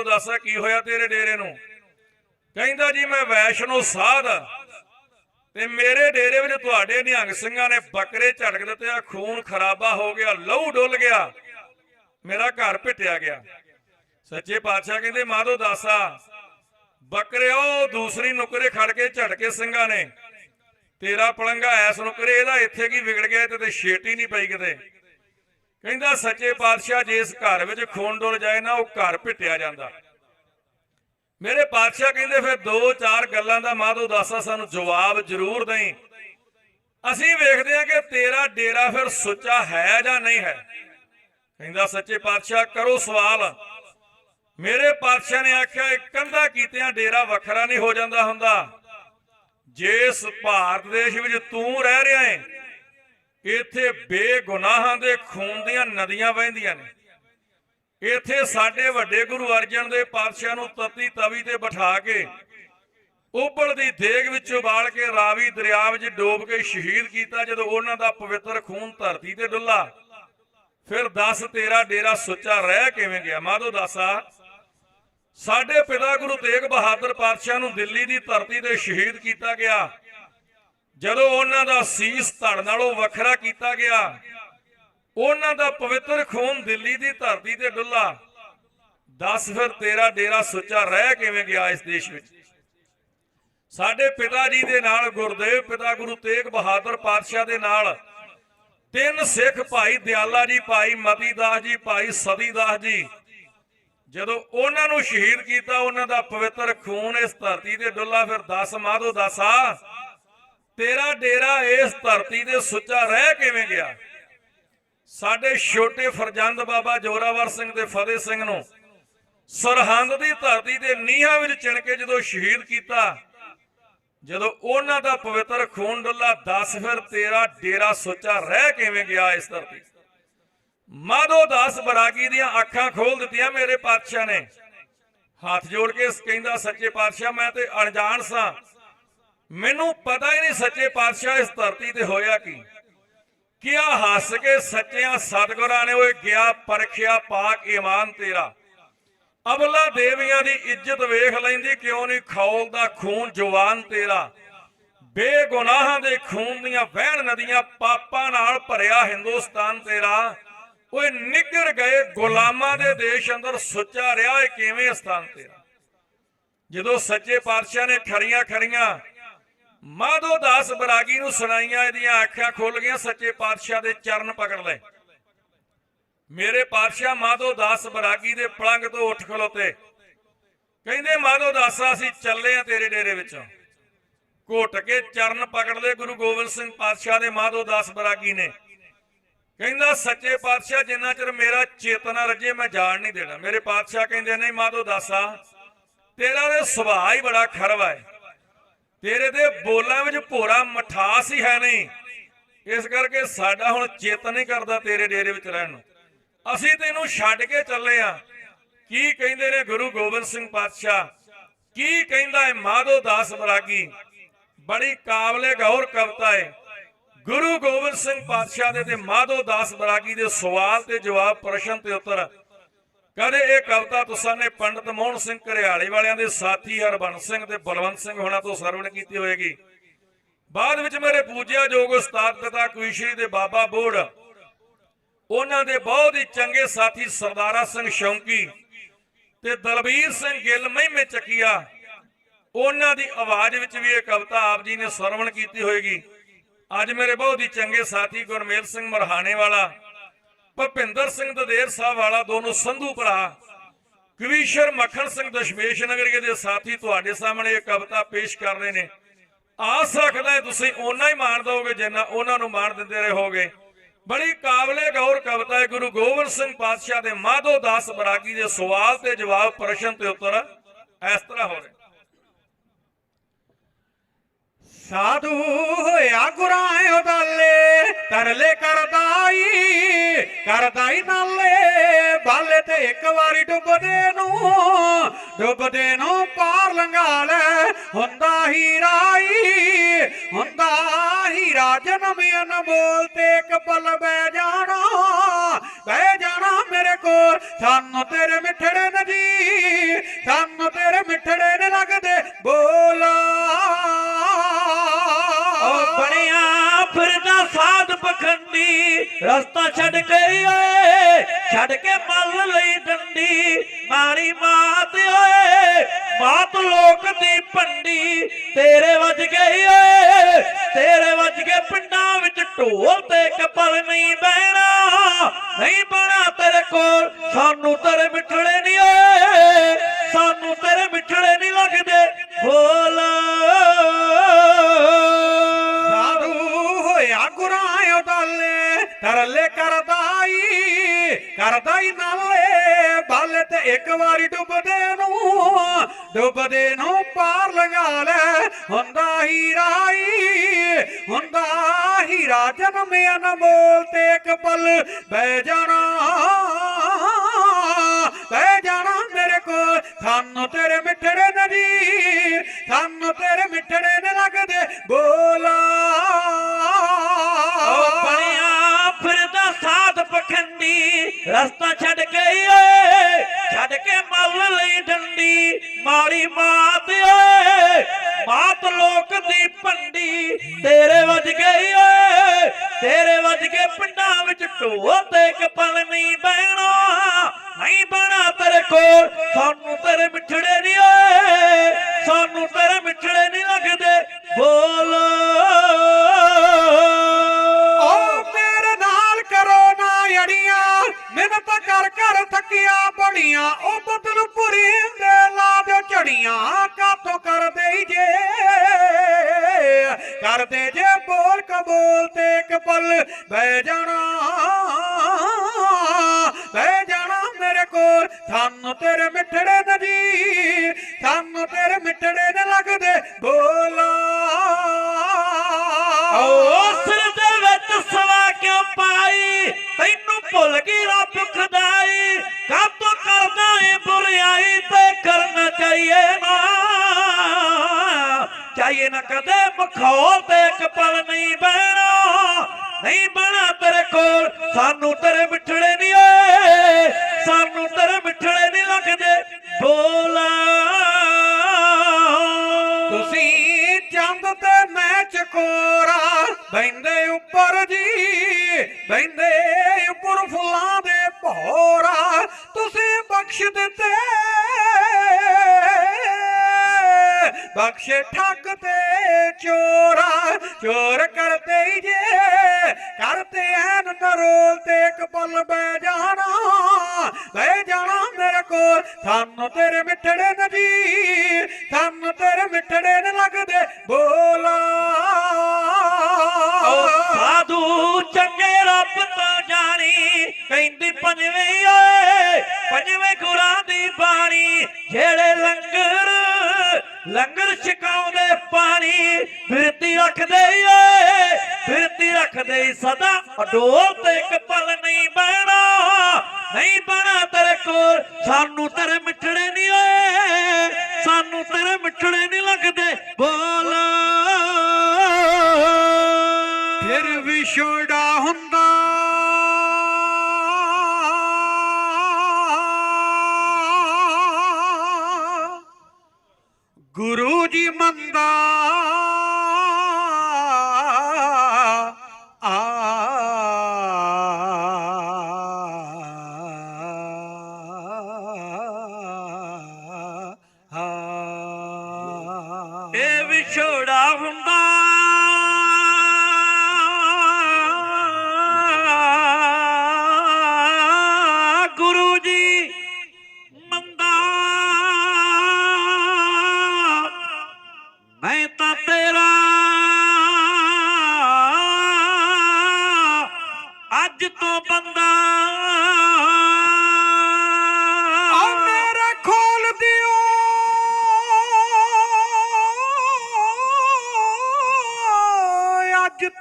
ਮਾਧੋ ਦਾਸਾ ਕੀ ਹੋਇਆ ਤੇਰੇ ਡੇਰੇ ਨੂੰ? ਕਹਿੰਦਾ ਜੀ, ਮੈਂ ਵੈਸ਼ਨੋ ਸਾਧ ਤੇ ਮੇਰੇ ਡੇਰੇ ਵਿੱਚ ਤੁਹਾਡੇ ਨਿਹੰਗ ਸਿੰਘਾਂ ਨੇ ਬੱਕਰੇ ਝਟਕ ਦਿੱਤੇ ਆ, ਖੂਨ ਖਰਾਬਾ ਹੋ ਗਿਆ, ਲਹੂ ਡੁੱਲ ਗਿਆ। ਮੇਰਾ ਘਰ ਪਿੱਟਿਆ ਗਿਆ। ਸੱਚੇ ਪਾਤਸ਼ਾਹ ਕਹਿੰਦੇ, ਮਾਧੋ ਦਾਸਾ, ਬੱਕਰੇ ਉਹ ਦੂਸਰੀ ਨੁਕਰੇ ਖੜ ਕੇ ਝਟਕੇ ਸਿੰਘਾਂ ਨੇ। ਤੇਰਾ ਪਲੰਗਾ ਐਸ ਨੁਕਰੇ, ਇਹਦਾ ਇੱਥੇ ਕੀ ਵਿਗੜ ਗਿਆ ਤੇ ਤੇ ਛੇਟੀ ਨਹੀਂ ਪਈ ਕਿਤੇ। ਕਹਿੰਦਾ ਸੱਚੇ ਪਾਤਸ਼ਾਹ ਜੇ ਇਸ ਘਰ ਵਿੱਚ ਖੂਨ ਡੁੱਲ ਜਾਏ ਨਾ, ਉਹ ਘਰ ਪਿੱਟਿਆ ਜਾਂਦਾ। ਮੇਰੇ ਪਾਤਸ਼ਾਹ ਕਹਿੰਦੇ ਫਿਰ ਦੋ ਚਾਰ ਗੱਲਾਂ ਦਾ ਮਾਧੋ ਦਾਸਾ ਸਾਨੂੰ ਜਵਾਬ ਜ਼ਰੂਰ ਦੇਈ। ਅਸੀਂ ਵੇਖਦੇ ਹਾਂ ਕਿ ਤੇਰਾ ਡੇਰਾ ਫਿਰ ਸੁੱਚਾ ਹੈ ਜਾਂ ਨਹੀਂ ਹੈ। ਕਹਿੰਦਾ ਸੱਚੇ ਪਾਤਸ਼ਾਹ, ਕਰੋ ਸਵਾਲ। ਮੇਰੇ ਪਾਤਸ਼ਾਹ ਨੇ ਆਖਿਆ ਕੰਧਾ ਕੀਤਿਆਂ ਡੇਰਾ ਵੱਖਰਾ ਨਹੀਂ ਹੋ ਜਾਂਦਾ ਹੁੰਦਾ। ਜਿਸ ਭਾਰਤ ਦੇਸ਼ ਵਿੱਚ ਤੂੰ ਰਹਿ ਰਿਹਾ ਹੈ ਇੱਥੇ ਬੇਗੁਨਾਹਾਂ ਦੇ ਖੂਨ ਦੀਆਂ ਨਦੀਆਂ ਵਹਿੰਦੀਆਂ ਨੇ। ਇੱਥੇ ਸਾਡੇ ਵੱਡੇ ਗੁਰੂ ਅਰਜਨ ਦੇ ਪਾਤਸ਼ਾਹ ਨੂੰ ਤਤੀ ਤਵੀ ਤੇ ਬਿਠਾ ਕੇ ਉਬਲਦੀ ਦੇਗ ਵਿੱਚ ਉਬਾਲ ਕੇ ਰਾਵੀ ਦਰਿਆ ਵਿੱਚ ਡੋਬ ਕੇ ਸ਼ਹੀਦ ਕੀਤਾ, ਜਦੋਂ ਉਹਨਾਂ ਦਾ ਪਵਿੱਤਰ ਖੂਨ ਧਰਤੀ ਤੇ ਡੁੱਲਾ। ਫਿਰ ਦੱਸ ਤੇਰਾ ਡੇਰਾ ਸੁੱਚਾ ਰਹਿ ਕਿਵੇਂ ਗਿਆ? ਮਾਧੋ ਦਾਸਾ, ਸਾਡੇ ਪਿਤਾ ਗੁਰੂ ਤੇਗ ਬਹਾਦਰ ਪਾਤਸ਼ਾਹ ਨੂੰ ਦਿੱਲੀ ਦੀ ਧਰਤੀ ਤੇ ਸ਼ਹੀਦ ਕੀਤਾ ਗਿਆ। ਜਦੋਂ ਉਹਨਾਂ ਦਾ ਸੀਸ ਧੜ ਨਾਲੋਂ ਵੱਖਰਾ ਕੀਤਾ ਗਿਆ, ਉਹਨਾਂ ਦਾ ਪਵਿੱਤਰ ਖੂਨ ਦਿੱਲੀ ਦੀ ਧਰਤੀ ਤੇ ਡੁੱਲਾ। ਦੱਸ ਫਿਰ ਤੇਰਾ ਡੇਰਾ ਸੁੱਚਾ ਰਹਿ ਕਿਵੇਂ ਗਿਆ ਇਸ ਦੇਸ਼ ਵਿੱਚ? ਸਾਡੇ ਪਿਤਾ ਜੀ ਦੇ ਨਾਲ, ਗੁਰਦੇਵ ਪਿਤਾ ਗੁਰੂ ਤੇਗ ਬਹਾਦਰ ਪਾਤਸ਼ਾਹ ਦੇ ਨਾਲ, ਤਿੰਨ ਸਿੱਖ ਭਾਈ ਦਿਆਲਾ ਜੀ, ਭਾਈ ਮਤੀ ਦਾਸ ਜੀ, ਭਾਈ ਸਦੀ ਦਾਸ ਜੀ, ਜਦੋਂ ਉਹਨਾਂ ਨੂੰ ਸ਼ਹੀਦ ਕੀਤਾ, ਉਹਨਾਂ ਦਾ ਪਵਿੱਤਰ ਖੂਨ ਇਸ ਧਰਤੀ ਤੇ ਡੁੱਲਾ, ਫਿਰ 10 ਮਾਧੋ ਦਾਸਾ ਤੇਰਾ ਡੇਰਾ ਇਸ ਧਰਤੀ ਤੇ ਸੁੱਚਾ ਰਹਿ ਕਿਵੇਂ ਗਿਆ? ਸਾਡੇ ਛੋਟੇ ਫਰਜ਼ੰਦ ਬਾਬਾ ਜੋਰਾਵਰ ਸਿੰਘ ਤੇ ਫਤਿਹ ਸਿੰਘ ਨੂੰ ਸਰਹੰਦ ਦੀ ਧਰਤੀ ਤੇ ਨੀਹਾਂ ਵਿੱਚ ਚਿਣ ਕੇ ਜਦੋਂ ਸ਼ਹੀਦ ਕੀਤਾ, ਜਦੋਂ ਉਹਨਾਂ ਦਾ ਪਵਿੱਤਰ ਖੂਨ ਡੁੱਲਾ 10 ਫਿਰ ਤੇਰਾ ਡੇਰਾ ਸੁੱਚਾ ਰਹਿ ਕਿਵੇਂ ਗਿਆ ਇਸ ਧਰਤੀ? ਮਾਧੋ ਦਾਸ ਬਰਾਗੀ ਦੀਆਂ ਅੱਖਾਂ ਖੋਲ ਦਿੱਤੀਆਂ ਮੇਰੇ ਪਾਤਸ਼ਾਹ ਨੇ। ਹੱਥ ਜੋੜ ਕੇ ਕਹਿੰਦਾ, ਸੱਚੇ ਪਾਤਸ਼ਾਹ, ਮੈਂ ਤੇ ਅਣਜਾਣ ਸਾਂ। ਮੈਨੂੰ ਪਤਾ ਹੀ ਨਹੀਂ ਸੱਚੇ ਪਾਤਸ਼ਾਹ ਇਸ ਧਰਤੀ ਤੇ ਹੋਇਆ ਕੀ। ਕਿਆ ਹੱਸ ਕੇ ਸੱਚਿਆਂ ਸਤਿਗੁਰਾਂ ਨੇ ਓਏ ਗਿਆ ਪਰਖਿਆ ਪਾਕ ਈਮਾਨ ਤੇਰਾ। ਅਬਲਾ ਦੇਵੀਆਂ ਦੀ ਇੱਜ਼ਤ ਵੇਖ ਲੈਂਦੀ, ਕਿਉਂ ਨਹੀਂ ਖੌਲਦਾ ਖੂਨ ਜਵਾਨ ਤੇਰਾ। ਬੇਗੁਨਾਹਾਂ ਦੇ ਖੂਨ ਦੀਆਂ ਵਹਿਣ ਨਦੀਆਂ ਪਾਪਾਂ ਨਾਲ ਭਰਿਆ ਹਿੰਦੁਸਤਾਨ ਤੇਰਾ। ਓਏ ਨਿੱਗਰ ਗਏ ਗੁਲਾਮਾਂ ਦੇ ਦੇਸ਼ ਅੰਦਰ ਸੁੱਚਾ ਰਿਹਾ ਏ ਕਿਵੇਂ ਸਥਾਨ ਤੇਰਾ। ਜਦੋਂ ਸੱਚੇ ਪਾਤਸ਼ਾਹ ਨੇ ਖਰੀਆਂ ਖਰੀਆਂ ਮਾਧੋ ਦਾਸ ਬਰਾਗੀ ਨੂੰ ਸੁਣਾਈਆਂ ਇਹਦੀਆਂ ਅੱਖਾਂ ਖੁੱਲ ਗਈਆਂ, ਸੱਚੇ ਪਾਤਸ਼ਾਹ ਦੇ ਚਰਨ ਪਕੜ ਲਏ ਮੇਰੇ ਪਾਤਸ਼ਾਹ ਮਾਧੋ ਦਾਸ ਬਰਾਗੀ ਦੇ ਪਲੰਗ ਤੋਂ ਉੱਠ ਖਲੋਤੇ। ਕਹਿੰਦੇ, ਮਾਧੋ ਦਾਸਾ, ਅਸੀਂ ਚੱਲੇ ਆ ਤੇਰੇ ਡੇਰੇ ਵਿੱਚੋਂ। ਘੁੱਟ ਕੇ ਚਰਨ ਪਕੜ ਲਏ ਗੁਰੂ ਗੋਬਿੰਦ ਸਿੰਘ ਪਾਤਸ਼ਾਹ ਦੇ ਮਾਧੋ ਦਾਸ ਬਰਾਗੀ ਨੇ। ਕਹਿੰਦਾ, ਸੱਚੇ ਪਾਤਸ਼ਾਹ, ਜਿੰਨਾ ਚਿਰ ਮੇਰਾ ਚੇਤਨਾ ਰੱਜੇ, ਮੈਂ ਜਾਣ ਨਹੀਂ ਦੇਣਾ। ਮੇਰੇ ਪਾਤਸ਼ਾਹ ਕਹਿੰਦੇ ਨਹੀਂ ਮਾਧੋ ਦਾਸਾ, ਤੇਰਾ ਤੇ ਸੁਭਾਅ ਹੀ ਬੜਾ ਖਰਵਾ ਹੈ ਤੇਰੇ ਦੇ ਬੋਲਾਂ ਵਿੱਚ ਭੋਰਾ ਮਠਾਸ ਹੀ ਹੈ ਨਹੀਂ। ਇਸ ਕਰਕੇ ਸਾਡਾ ਹੁਣ ਚਿੱਤ ਨਹੀਂ ਕਰਦਾ ਤੇਰੇ ਡੇਰੇ ਵਿੱਚ ਰਹਿਣ ਨੂੰ। ਅਸੀਂ ਤੈਨੂੰ ਛੱਡ ਕੇ ਚੱਲੇ ਆ। ਕੀ ਕਹਿੰਦੇ ਨੇ ਗੁਰੂ ਗੋਬਿੰਦ ਸਿੰਘ ਪਾਤਸ਼ਾਹ? ਕੀ ਕਹਿੰਦਾ ਹੈ ਮਾਧੋ ਦਾਸ ਬਰਾਗੀ ਬੜੀ ਕਾਬਲੇ ਗੌਰ ਕਵਿਤਾ ਹੈ ਗੁਰੂ ਗੋਬਿੰਦ ਸਿੰਘ ਪਾਤਸ਼ਾਹ ਦੇ ਤੇ ਮਾਧੋ ਦਾਸ ਬਰਾਗੀ ਦੇ ਸਵਾਲ ਤੇ ਜਵਾਬ ਪ੍ਰਸ਼ਨ ਤੇ ਉੱਤਰ ਕਦੇ ਇਹ ਕਵਿਤਾ ਤੁਸਾਂ ਨੇ ਪੰਡਤ ਮੋਹਨ ਸਿੰਘ ਘਰਿਆਲੇ ਵਾਲਿਆਂ ਦੇ ਸਾਥੀ ਹਰਬੰਸ ਸਿੰਘ ਤੇ ਬਲਵੰਤ ਸਿੰਘ ਹੋਣਾ ਤੋਂ ਸਰਵਣ ਕੀਤੀ ਹੋਏਗੀ। ਬਾਅਦ ਵਿੱਚ ਮੇਰੇ ਪੂਜਿਆ ਜੋਗ ਉਸਤਾਦ ਪਿਤਾ ਕੁਈਸ਼ਰੀ ਦੇ ਬਾਬਾ ਬੋੜ, ਉਹਨਾਂ ਦੇ ਬਹੁਤ ਹੀ ਚੰਗੇ ਸਾਥੀ ਸਰਦਾਰਾ ਸਿੰਘ ਸ਼ੌਂਕੀ ਤੇ ਦਲਬੀਰ ਸਿੰਘ ਗਿੱਲ ਮਹਿਮੇ ਚੱਕੀਆ, ਉਹਨਾਂ ਦੀ ਆਵਾਜ਼ ਵਿੱਚ ਵੀ ਇਹ ਕਵਿਤਾ ਆਪ ਜੀ ਨੇ ਸਰਵਣ ਕੀਤੀ ਹੋਏਗੀ। ਅੱਜ ਮੇਰੇ ਬਹੁਤ ਹੀ ਚੰਗੇ ਸਾਥੀ ਗੁਰਮੇਲ ਸਿੰਘ ਮਰਹਾਣੇ ਵਾਲਾ ਭਪਿੰਦਰ ਸਿੰਘ ਦਦੇਰ ਸਾਹਿਬ ਵਾਲਾ, ਦੋਨੋਂ ਸੰਧੂ ਭਰਾ, ਕਵੀਸ਼ਰ ਮੱਖਣ ਸਿੰਘ ਦਸ਼ਮੇਸ਼ ਨਗਰੀਏ ਦੇ ਸਾਥੀ ਤੁਹਾਡੇ ਸਾਹਮਣੇ ਇਹ ਕਵਿਤਾ ਪੇਸ਼ ਕਰ ਰਹੇ ਨੇ। ਆਸ ਰੱਖਦਾ ਹੈ ਤੁਸੀਂ ਉਹਨਾਂ ਹੀ ਮਾਣ ਦਿਓਗੇ ਜਿੰਨਾ ਉਹਨਾਂ ਨੂੰ ਮਾਣ ਦਿੰਦੇ ਰਹੋਗੇ। ਬੜੀ ਕਾਬਲੇ ਗੌਰ ਕਵਿਤਾ ਹੈ, ਗੁਰੂ ਗੋਬਿੰਦ ਸਿੰਘ ਪਾਤਸ਼ਾਹ ਦੇ ਮਾਧੋ ਦਾਸ ਬਰਾਗੀ ਦੇ ਸਵਾਲ ਤੇ ਜਵਾਬ ਪ੍ਰਸ਼ਨ ਤੇ ਉੱਤਰ ਇਸ ਤਰ੍ਹਾਂ ਹੋ ਰਿਹਾ। ਸਾਧੂ ਹੋਇਆ ਗੁਰਾਂ ਉਦਾਲੇ ਤਰਲੇ ਕਰਦਾਈ ਕਰਦਾਈ ਨਾਲੇ, ਬਾਲੇ ਤੇ ਇੱਕ ਵਾਰੀ ਡੁੱਬਦੇ ਨੂੰ ਡੁੱਬਦੇ ਨੂੰ ਪਾਰ ਲੰਘਾ ਲੈ ਹੁੰਦਾ ਹੀਰਾਈ ਹੁੰਦਾ ਹੀਰਾ, ਜਨਮ ਅਨਮੋਲ ਤੇ ਇੱਕ ਪਲ ਬਹਿ ਜਾਣਾ ਬਹਿ ਜਾਣਾ ਮੇਰੇ ਕੋਲ, ਸਾਨੂੰ ਤੇਰੇ ਮਿੱਠੇ ਢੋਲ ਤੇ ਇੱਕ ਨਹੀਂ ਬਹਿਣਾ, ਨਹੀਂ ਬਣਾ ਤੇਰੇ ਕੋਲ। ਸਾਨੂੰ ਤੇਰੇ ਮਿੱਠੜੇ ਨਹੀਂ ਓਏ, ਸਾਨੂੰ ਤੇਰੇ ਮਿੱਠੜੇ ਨਹੀਂ ਲੱਗਦੇ। ਬੋਲ। ਸਾਧੂ ਹੋਇਆ ਗੁਰਾਂ ਉਡਾਲੇ, ਤਰਲੇ ਕਰਦਾਈ ਕਰਦਾਈ ਨਾਲੇ। ਬਾਲੇ ਤੇ ਇੱਕ ਵਾਰੀ ਡੁੱਬਦੇ ਨੂੰ ਡੁੱਬਦੇ ਨੂੰ ਪਾਰ ਲਗਾ ਲੈ। ਹੁੰਦਾ ਹੀਰਾਈ ਹੁੰਦਾ ਹੀਰਾ, ਜਨਮ ਅਨਮੋਲ ਤੇ ਇੱਕ ਪਲ ਬਹਿ ਜਾਣਾ ਬਹਿ ਜਾਣਾ ਮੇਰੇ ਕੋਲ। ਸਾਨੂੰ ਤੇਰੇ ਮਿੱਠੜੇ ਨਦੀ ਸਾਨੂੰ ਤੇਰੇ ਮਿੱਠੜੇ ਨੇ ਲੱਗਦੇ ਬੋਲਾ। ਓ ਬਣਿਆ ਫਿਰਦਾ ਸਾਧ ਪਖੰਡੀ, ਰਸਤਾ ਛੱਡ ਡੰਡੀ ਮਾਤ ਓਏ ਮਾਤ ਲੋਕ ਦੀ ਭੰਡੀ, ਤੇਰੇ ਵੱਜ ਗਈ ਓਏ ਤੇਰੇ ਵੱਜ ਕੇ ਪਿੰਡਾਂ ਵਿੱਚ ਢੋਲ ਤੇ ਇੱਕ ਨਹੀਂ ਬਹਿਣਾ, ਨਹੀਂ ਬਣਾ ਤੇਰੇ ਕੋਲ, ਸਾਨੂੰ ਤੇਰੇ ਮਿੱਠੜੇ ਨਹੀਂ ਓਏ ਸਾਨੂੰ ਤੇਰੇ ਮਿੱਠੜੇ ਨਹੀਂ ਲੱਗਦੇ, ਬੋਲ। ਓ ਮੇਰੇ ਨਾਲ ਕਰੋ ਨਾ ਅੜੀਆਂ, ਮਿਹਨਤ ਕਰ ਕਰ ਥੱਕੀਆਂ ਬਣੀਆਂ ਉਹ ਬਦਲ ਪੁਰੀ ਝੜੀਆਂ ਕਾਤੋਂ ਕਰਦੇ ਜੇ? ਕਰਦੇ ਜੇ ਬੋਲ ਕਬੋਲ ਤੇ ਇੱਕ ਪਲ ਬਹਿ ਜਾਣਾ। ਚਾਹੀਏ ਨਾ ਕਦੇ ਮਖੌਲ ਤੇ ਇੱਕ ਪਲ ਨਹੀਂ ਬਹਿਣਾ, ਨਹੀਂ ਬਣਾ ਤੇਰੇ ਕੋਲ। ਸਾਨੂੰ ਤੇਰੇ ਮਿੱਠੜੇ ਨਹੀਂ ਓਏ, ਸਾਨੂੰ ਤੇਰੇ ਮਿੱਠੜੇ ਨਹੀਂ ਲੱਗਦੇ। ਬੋਲਾ। ਤੁਸੀਂ ਚੰਦ ਤੇ ਮੈਂ ਚਕੋਰਾ ਬੈੰਦੇ ਉੱਪਰ ਜੀ ਬੈੰਦੇ ਉੱਪਰ ਫੁੱਲਾਂ ਦੇ ਭੋਰਾ। ਤੁਸੀਂ ਬਖਸ਼ ਦਿੱਤੇ ਬਖਸ਼ੇ ਠੱਗ ਤੇ ਚੋਰਾ, ਚੋਰ ਕਰਤੇ ਜੇ, ਕਰਤੇ ਐਨ ਨਰੋਲ ਤੇ ਇੱਕ ਪਲ ਜਾਣਾ, ਬਹਿ ਜਾਣਾ ਮੇਰੇ ਕੋਲ। ਸਾਨੂੰ ਤੇਰੇ ਮਿੱਠੜੇ ਨਦੀ ਸਾਨੂੰ ਤੇਰੇ ਮਿੱਠੜੇ ਸਦਾ ਤੇ ਇੱਕ ਪਲ ਨਹੀਂ ਬਹਿਣਾ, ਨਹੀਂ ਬਣਾ ਤੇਰੇ ਕੋਲ। ਸਾਨੂੰ ਤੇਰੇ ਮਿੱਠੜੇ ਨਹੀਂ ਓਏ ਸਾਨੂੰ ਤੇਰੇ ਮਿੱਠੜੇ ਨਹੀਂ ਲੱਗਦੇ। ਬੋਲ। ਫਿਰ ਵੀ ਛੋੜਾ ਹੁੰਦਾ। ਗੁਰੂ ਜੀ ਮੰਦਾ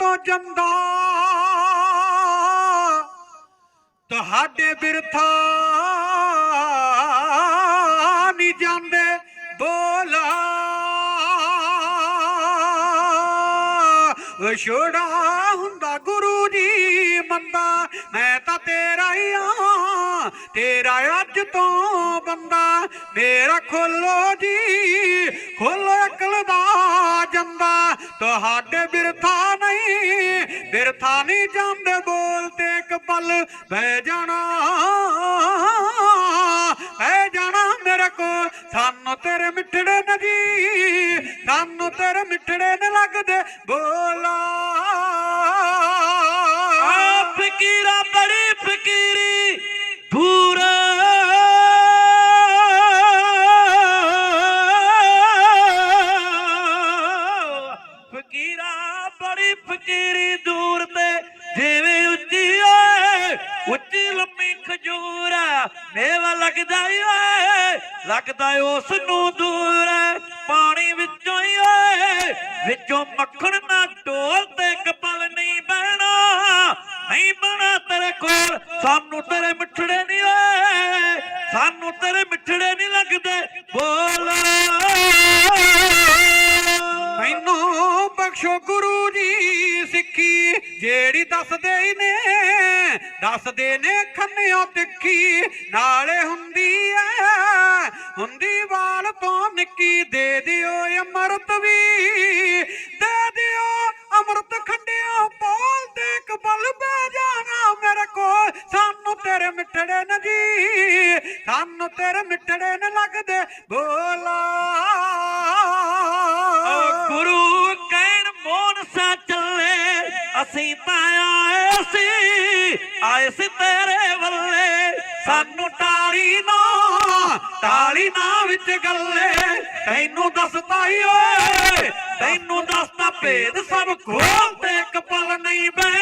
ਤੋਂ ਜੰਦਾ। ਤੁਹਾਡੇ ਬਿਰਥਾ ਨਹੀਂ ਜਾਂਦੇ ਬੋਲਾ। ਵਿਛੋੜਾ ਹੁੰਦਾ ਗੁਰੂ ਜੀ ਮੰਦਾ, ਮੈਂ ਤਾਂ ਤੇਰਾ ਹੀ ਆ ਤੇਰਾ ਅੱਜ ਤੋਂ ਬੰਦਾ। ਮੇਰਾ ਖੋਲੋ ਜੀ, ਖੋਲੋ ਅਕਲ ਦਾ ਜਾਂਦਾ। ਤੁਹਾਡੇ ਬਿਰਥਾ ਨਹੀਂ ਬਿਰਥਾ ਨਹੀਂ ਜਾਂਦੇ ਬੋਲ ਤੇ ਇੱਕ ਪਲ ਬਹਿ ਜਾਣਾ। ਬਹਿ ਜਾਣਾ ਮੇਰੇ ਕੋਲ, ਸਾਨੂੰ ਤੇਰੇ ਮਿੱਠੜੇ ਨਦੀ ਮੇਵਾ ਲੱਗਦਾ ਓਏ, ਲੱਗਦਾ ਉਸ ਨੂੰ ਦੂਰ ਪਾਣੀ ਵਿੱਚੋਂ ਹੀ ਓਏ, ਵਿੱਚੋਂ ਮੱਖਣ ਨਾ ਢੋਲ ਤੇ ਕਪਲ ਨਹੀਂ ਬਹਿਣਾ, ਨਹੀਂ ਬਣਾ ਤੇਰੇ ਕੋਲ, ਸਾਨੂੰ ਤੇਰੇ ਮਿੱਠੜੇ ਨਹੀਂ ਓਏ, ਸਾਨੂੰ ਤੇਰੇ ਮਿੱਠੜੇ ਨਹੀਂ ਲੱਗਦੇ, ਬੋਲ। ਮੈਨੂੰ ਬਖਸ਼ੋ ਗੁਰੂ ਜੀ ਸਿੱਖੀ, ਜਿਹੜੀ ਦੱਸਦੇ ਨੇ ਦੱਸਦੇ ਨੇ ਖੰਨਿਓ ਤਿੱਖੀ, ਨਾਲੇ ਹੁੰਦੀ ਐ, ਹੁੰਦੀ ਵਾਲ ਤੋਂ ਨਿੱਕੀ, ਦੇ ਦਿਓ ਅੰਮ੍ਰਿਤ ਵੀ। ਦੇ ਦਿਓ ਅੰਮ੍ਰਿਤ ਖੰਡਿਓ, ਬੋਲ ਦੇ ਕਬਲ ਬਹਿ ਜਾਣਾ ਮੇਰੇ ਕੋਲ। ਸਾਨੂੰ ਤੇਰੇ ਮਿੱਠੜੇ ਨੇ ਜੀ ਸਾਨੂੰ ਤੇਰੇ ਮਿੱਠੜੇ ਨੇ ਲੱਗਦੇ। ਬੋਲਾ ਟਾਲੀ ਵਿੱਚ ਗੱਲੇ ਤੈਨੂੰ ਦੱਸਦਾ ਈ ਓਏ। ਤੈਨੂੰ ਦੱਸਦਾ ਭੇਦ ਸਭ ਖੋਲ ਤੇ ਇੱਕ ਪਲ ਨਹੀਂ ਬਹਿਣਾ